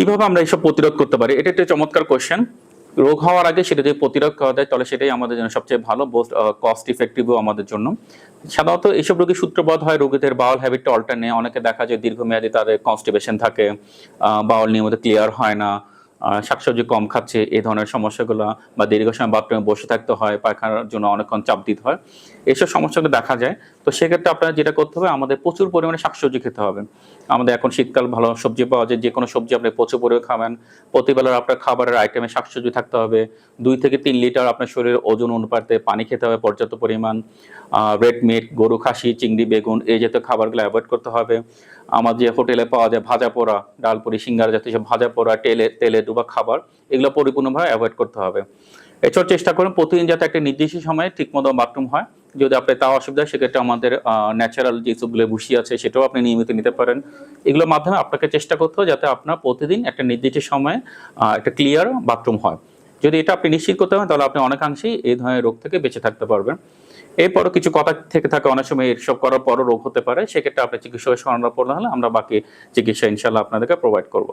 কীভাবে আমরা এসব প্রতিরোধ করতে পারি? এটা একটা চমৎকার কোয়েশ্চেন রোগ হওয়ার আগে সেটা যদি প্রতিরোধ করা যায়, তাহলে সেটাই আমাদের জন্য সবচেয়ে ভালো কস্ট ইফেক্টিভও আমাদের জন্য। সাধারণত এইসব রোগী সূত্রপাত হয়, রোগীদের বাউল হ্যাবিটটা অল্টার নেই অনেকে দেখা যায় দীর্ঘমেয়াদী তাদের কনস্টিপেশন থাকে বাউল নিয়মিত ক্লিয়ার হয় না শাকসবজি কম খাচ্ছে, এই ধরনের সমস্যাগুলো বা দীর্ঘ সময় বাথরুমে বসে থাকতে হয়, পায়খানার জন্য অনেকক্ষণ চাপ দিতে হয়, এইসব সমস্যাগুলো দেখা যায়। তো সেক্ষেত্রে আপনারা যেটা করতে হবে, আমাদের প্রচুর পরিমাণে শাকসবজি খেতে হবে। আমাদের এখন শীতকাল, ভালো সবজি পাওয়া যায় যে কোনো সবজি আপনি প্রচুর পরিমাণে খাবেন। প্রতিবেলার আপনার খাবারের আইটেমে শাকসবজি থাকতে হবে। দুই থেকে তিন লিটার আপনার শরীরের ওজন অনুপাতে পানি খেতে হবে পর্যাপ্ত পরিমাণ। রেড মিট গরু খাসি, চিংড়ি, বেগুন, এই জাতীয় খাবারগুলো অ্যাভয়েড করতে হবে। আমার যে হোটেলে পাওয়া যায় ভাজা পোড়া, ডালপুরি, সিঙ্গারা জাতীয় সব ভাজা পোড়া, তেলে তেলে ডুবা খাবার, এগুলো পরিপূর্ণভাবে অ্যাভয়েড করতে হবে। এছাড়াও চেষ্টা করুন প্রতিদিন যাতে একটা নির্দিষ্ট সময়ে ঠিকমতো বাথরুম হয়। যদি আপনার তাও অসুবিধা সেক্ষেত্রে আমাদের ন্যাচারাল যে সবগুলো ভুসি আছে, সেটাও আপনি নিয়মিত নিতে পারেন। এগুলোর মাধ্যমে আপনাকে চেষ্টা করতে হবে যাতে আপনার প্রতিদিন একটা নির্দিষ্ট সময়ে একটা ক্লিয়ার বাথরুম হয়। যদি এটা আপনি নিশ্চিত করতে পারেন, তাহলে আপনি অনেকাংশেই এই ধরনের রোগ থেকে বেঁচে থাকতে পারবেন। এরপরও কিছু কথা থেকে থাকে অনেক সময় এসব করার পরও রোগ হতে পারে। সেক্ষেত্রে আপনি চিকিৎসকের শরণাপন্ন হলে আমরা বাকি চিকিৎসা ইনশাল্লাহ আপনাদেরকে প্রোভাইড করব।